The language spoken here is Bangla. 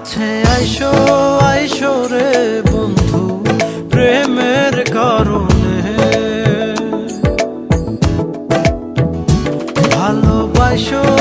কাছে আইসো আইসো রে বন্ধু প্রেমের কারণে। ভালোবাসো